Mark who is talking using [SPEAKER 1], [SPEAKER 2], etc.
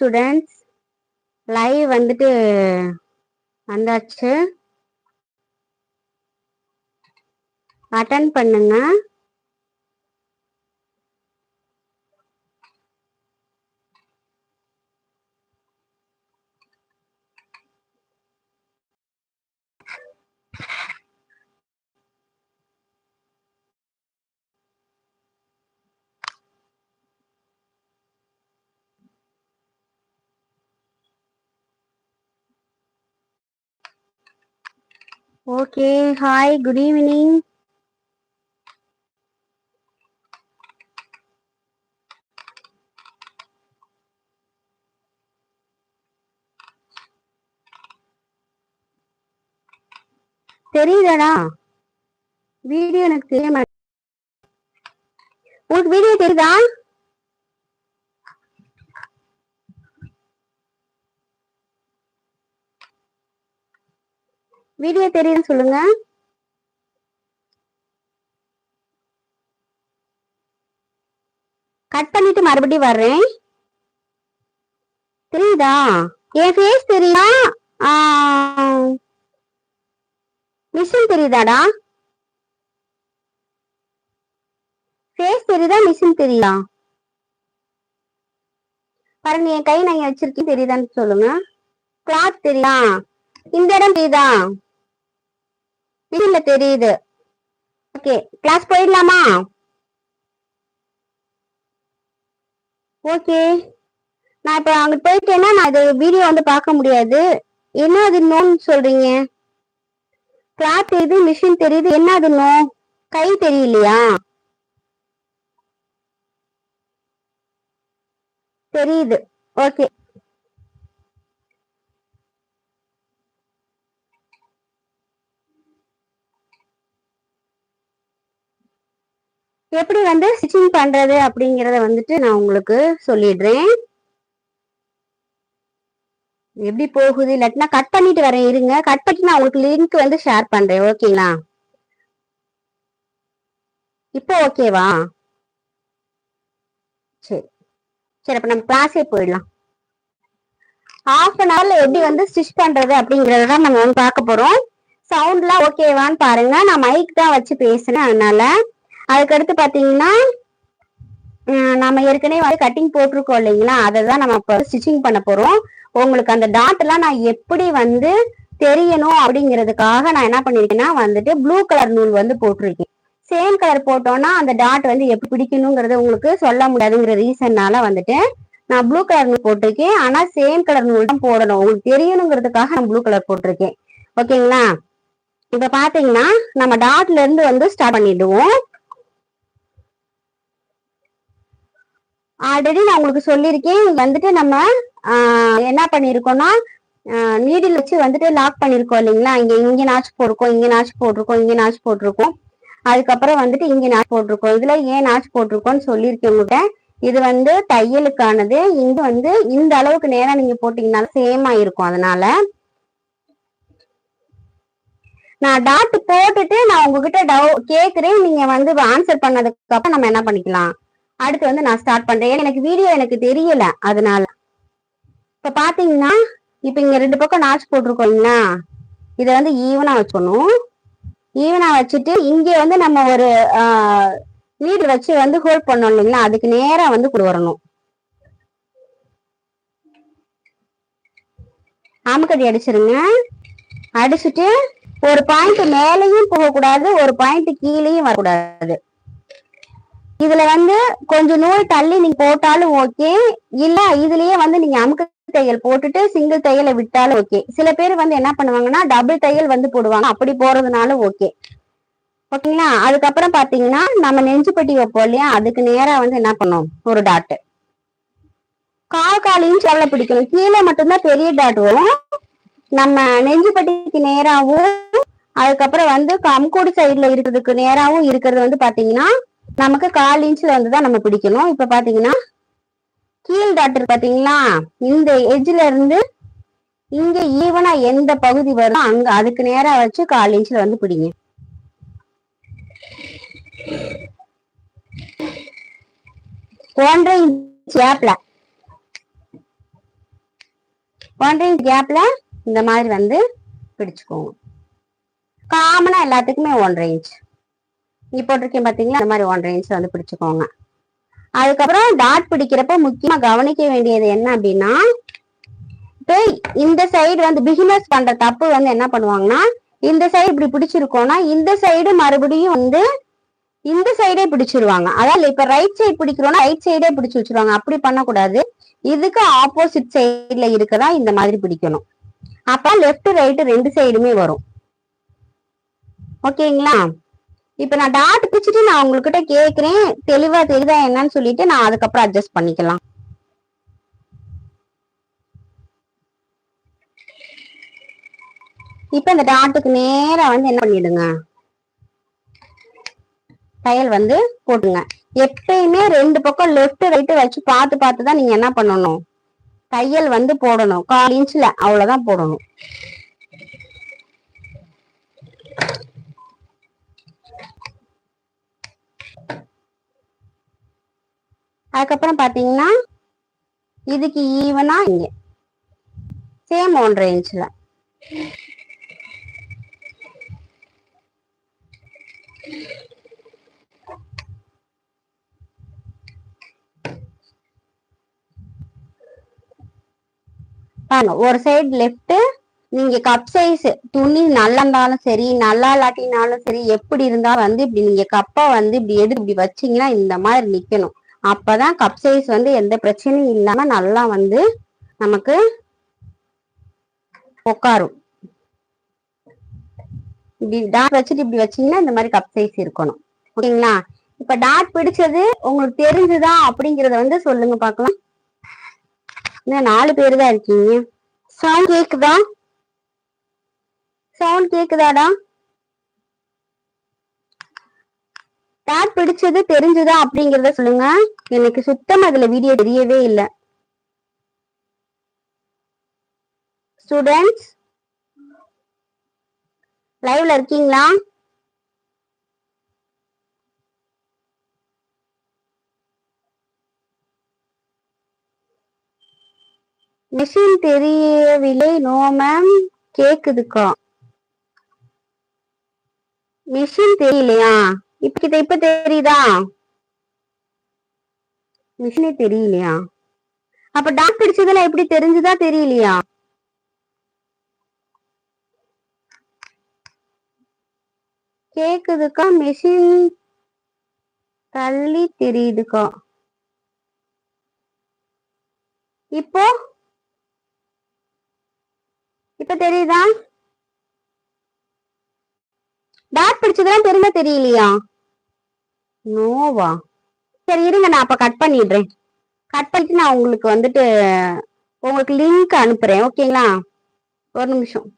[SPEAKER 1] Students live வந்துட்டு வந்தாச்சு. Attend பண்ணுங்க. ஓகே ஹாய் குட் ஈவினிங் தெரியுதாடா? வீடியோ எனக்கு தெரிய மாட்டேங்குது. உங்களுக்கு வீடியோ தெரியுதா? வீடியோ தெரியுதுன்னு சொல்லுங்க. கட் பண்ணிட்டு மறுபடியும் வர்றேன். தெரியுதா? என் ஃபேஸ் தெரியுதா? மிஷின் தெரியுதாடா? ஃபேஸ் தெரியுதா? மிஷின் தெரியுதா? பாருங்க என் கை நான் வச்சிருக்கேன். தெரியுதான்னு சொல்லுங்க. கிளாத் தெரியுதா? இந்த இடம் தெரியுதா? இல்ல தெரியுது. ஓகே கிளாஸ் போயிடலாமா? ஓகே. நான் இப்ப அங்க போயிட்டேன்னா நான் இது வீடியோ வந்து பார்க்க முடியாது. என்ன அது நோன்னு சொல்றீங்க? கிளாத் தெரியுது மிஷின் தெரியுது. என்ன அது நோ? கை தெரியலையா? தெரியுது. ஓகே. எப்படி வந்து ஸ்டிச்சிங் பண்றது அப்படிங்கறத வந்துட்டு நான் உங்களுக்கு சொல்லிடுறேன். எப்படி போகுது? இல்லாட்டினா கட் பண்ணிட்டு வரேன். இருங்க. கட் பண்ணிட்டு நான் உங்களுக்கு லிங்க் வந்து ஷேர் பண்றேன். ஓகேங்களா இப்போ ஓகேவா சரி. சரி அப்ப நம்ம கிளாஸே போயிடலாம். ஹாஃப் அன் ஹவர்ல எப்படி வந்து ஸ்டிச் பண்றது அப்படிங்கறத தான் நம்ம வந்து பார்க்க போறோம். சவுண்ட்லாம் ஓகேவான்னு பாருங்க. நான் மைக் தான் வச்சு பேசுறேன் அதனால. அதுக்கடுத்து பாத்தீங்கன்னா நம்ம ஏற்கனவே வந்து கட்டிங் போட்டிருக்கோம் இல்லைங்களா? அதை தான் நம்ம இப்போ ஸ்டிச்சிங் பண்ண போறோம். உங்களுக்கு அந்த டாட் எல்லாம் நான் எப்படி வந்து தெரியணும் அப்படிங்கிறதுக்காக நான் என்ன பண்ணிருக்கேன்னா வந்துட்டு ப்ளூ கலர் நூல் வந்து போட்டிருக்கேன். சேம் கலர் போட்டோம்னா அந்த டாட் வந்து எப்படி பிடிக்கணுங்கிறத உங்களுக்கு சொல்ல முடியாதுங்கிற ரீசன்னால வந்துட்டு நான் ப்ளூ கலர் நூல் போட்டிருக்கேன். ஆனா சேம் கலர் நூல் தான் போடணும். உங்களுக்கு தெரியணுங்கிறதுக்காக நான் ப்ளூ கலர் போட்டிருக்கேன். ஓகேங்களா? இப்ப பாத்தீங்கன்னா நம்ம டாட்ல இருந்து வந்து ஸ்டார்ட் பண்ணிடுவோம். ஆல்ரெடி நான் உங்களுக்கு சொல்லியிருக்கேன். வந்துட்டு நம்ம என்ன பண்ணிருக்கோம்னா நீடில் வச்சு வந்துட்டு லாக் பண்ணிருக்கோம் இல்லைங்களா? இங்க இங்க நாச்சு போட்டிருக்கோம் இங்க நாச்சு போட்டிருக்கோம் இங்க நாச்சு போட்டிருக்கோம். அதுக்கப்புறம் வந்துட்டு இங்க நாச்சு போட்டிருக்கோம். இதுல ஏன் நாச்சு போட்டிருக்கோம்னு சொல்லியிருக்கேன் உங்கள்கிட்ட. இது வந்து தையலுக்கானது. இங்க வந்து இந்த அளவுக்கு நேரம் நீங்க போட்டீங்கனாலும் சேம் இருக்கும் அதனால. நான் டாட் போட்டுட்டு நான் உங்ககிட்ட டவு கேக்குறேன். நீங்க வந்து ஆன்சர் பண்ணதுக்கு அப்புறம் நம்ம என்ன பண்ணிக்கலாம்? அடுத்து வந்து நான் ஸ்டார்ட் பண்றேன். எனக்கு வீடியோ எனக்கு தெரியல. அதனால. இப்ப பாத்தீங்கன்னா இப்ப இங்க ரெண்டு பக்கம் நாச்சு போட்டிருக்கோங்களா இதை வந்து ஈவனா வச்சுக்கணும் ஈவனா வச்சுட்டு இங்க வந்து நம்ம ஒரு நீட் வச்சு வந்து ஹோல்ட் பண்ணோம் இல்லைங்களா? அதுக்கு நேரா வந்து கொண்டு வரணும். ஆமக்கடி அடிச்சிருங்க. அடிச்சுட்டு ஒரு பாயிண்ட் மேலேயும் போகக்கூடாது ஒரு பாயிண்ட் கீழேயும் வரக்கூடாது. இதுல வந்து கொஞ்சம் நூல் தள்ளி நீங்க போட்டாலும் ஓகே இல்ல இதுலயே வந்து நீங்க அமுக்கு தையல் போட்டுட்டு சிங்கிள் தையலை விட்டாலும் ஓகே சில பேர் வந்து என்ன பண்ணுவாங்கன்னா டபுள் தையல் வந்து போடுவாங்க. அப்படி போறதுனாலும் ஓகே ஓகேங்களா அதுக்கப்புறம் பாத்தீங்கன்னா நம்ம நெஞ்சுப்பட்டி வைப்போம் இல்லையா? அதுக்கு நேரா வந்து என்ன பண்ணோம்? ஒரு டாட் கால் கால் இன்ச் பிடிக்கணும். கீழே மட்டும்தான் பெரிய டாட் வரும். நம்ம நெஞ்சுப்பட்டிக்கு நேராகவும் அதுக்கப்புறம் வந்து கம்கூடி சைடுல இருக்கிறதுக்கு நேராகவும் இருக்கிறது வந்து பாத்தீங்கன்னா நமக்கு கால் இன்ச்சில் வந்து தான் நம்ம பிடிக்கணும். இப்ப பாத்தீங்கன்னா கீழ் டாக்டர் பாத்தீங்களா? இந்த எட்ஜ்ல இருந்து இங்க ஈவனா எந்த பகுதி வருதோ அங்க அதுக்கு நேரா வச்சு கால் இன்ச்ல வந்து பிடிங்க. ஒன்றரை இன்ச் கேப்ல ஒன்றரை இன்ச் கேப்ல இந்த மாதிரி வந்து பிடிச்சுக்கோங்க. காமனா எல்லாத்துக்குமே ஒன்றரை இன்ச் இங்க போட்டிருக்கேன் பாத்தீங்களா? இந்த மாதிரி ஒன்றரை இன்ச் வந்து பிடிச்சுக்கோங்க. அதுக்கப்புறம் டாட் பிடிக்கிறப்ப முக்கியமா கவனிக்க வேண்டியது என்ன அப்படின்னா இப்போ இந்த சைடு வந்து பிகினர்ஸ் பண்ற தப்பு வந்து என்ன பண்ணுவாங்கன்னா இந்த சைடு இப்படி பிடிச்சிருக்கோம்னா இந்த சைடு மறுபடியும் வந்து இந்த சைடே பிடிச்சிருவாங்க. அதாவது இப்ப ரைட் சைடு பிடிக்கிறோம்னா ரைட் சைடே பிடிச்சு வச்சிருவாங்க. அப்படி பண்ணக்கூடாது. இதுக்கு ஆப்போசிட் சைட்ல இருக்கதான் இந்த மாதிரி பிடிக்கணும். அப்ப லெஃப்ட் ரைட்டு ரெண்டு சைடுமே வரும். ஓகேங்களா? இப்ப நான் டாட் பிச்சுட்டு நான் உங்ககிட்ட கேக்குறேன். தெளிவா தெரியுதா என்னன்னு சொல்லிட்டு நான் அதுக்கப்புறம் அட்ஜஸ்ட் பண்ணிக்கலாம். இப்ப இந்த டாட்டுக்கு நேரா வந்து என்ன பண்ணிடுங்க? தையல் வந்து போட்டுங்க எப்பயுமே ரெண்டு பக்கம் லெஃப்ட் ரைட்டு வச்சு பார்த்து பார்த்து தான் நீங்க என்ன பண்ணணும்? தையல் வந்து போடணும். கால் இன்ச்சில் அவ்வளோதான் போடணும். அதுக்கப்புறம் பாத்தீங்கன்னா இதுக்கு ஈவனா இங்க. சேம் ஒன்றரை இன்ச்ல பாருங்க ஒரு சைடு லெஃப்ட் நீங்க கப் சைஸ் துணி நல்லா இருந்தாலும் சரி நல்லா இல்லாட்டினாலும் சரி எப்படி இருந்தாலும் வந்து இப்படி நீங்க கப்பை வந்து இப்படி எடுத்து இப்படி வச்சீங்கன்னா இந்த மாதிரி நிக்கணும். அப்பதான் கப் சைஸ் வந்து எந்த பிரச்சனையும் இல்லாம நல்லா வந்து நமக்கு உட்காரும் இப்படி டாட் வச்சுட்டு இப்படி வச்சீங்கன்னா இந்த மாதிரி கப் சைஸ் இருக்கணும். ஓகேங்களா? இப்ப டாட் பிடிச்சது உங்களுக்கு தெரிஞ்சுதா அப்படிங்கறத வந்து சொல்லுங்க பார்க்கலாம். இன்னும் நாலு பேர் தான் இருக்கீங்க. சவுண்ட் கேக்குதா? சவுண்ட் கேக்குதாடா? டாட் பிடிச்சது தெரிஞ்சதா அப்படிங்கறத சொல்லுங்க. எனக்கு சுத்தம் அதுல வீடியோ தெரியவே இல்லை. ஸ்டூடெண்ட்ஸ் லைவ்ல இருக்கீங்களா? மிஷின் தெரியவில்லை. நோ மேம் கேக்குதுக்கா. மிஷின் தெரியலையா? இப்ப கிட்ட இப்ப தெரியுதா? மிஷினே தெரியலையா? அப்ப டாக் பிடிச்சதெல்லாம் எப்படி தெரிஞ்சுதா தெரியலையா? கேக்குதுக்கா மிஷின் தள்ளி தெரியுதுக்கா. இப்போ? இப்ப தெரியுதா? டாட் பிடிச்சதெல்லாம் பெருமை தெரியலையா? நோவா. சரி இருங்க நான் அப்ப கட் பண்ணிடுறேன். கட் பண்ணிட்டு நான் உங்களுக்கு வந்துட்டு உங்களுக்கு லிங்க் அனுப்புறேன் ஓகேங்களா ஒரு நிமிஷம்.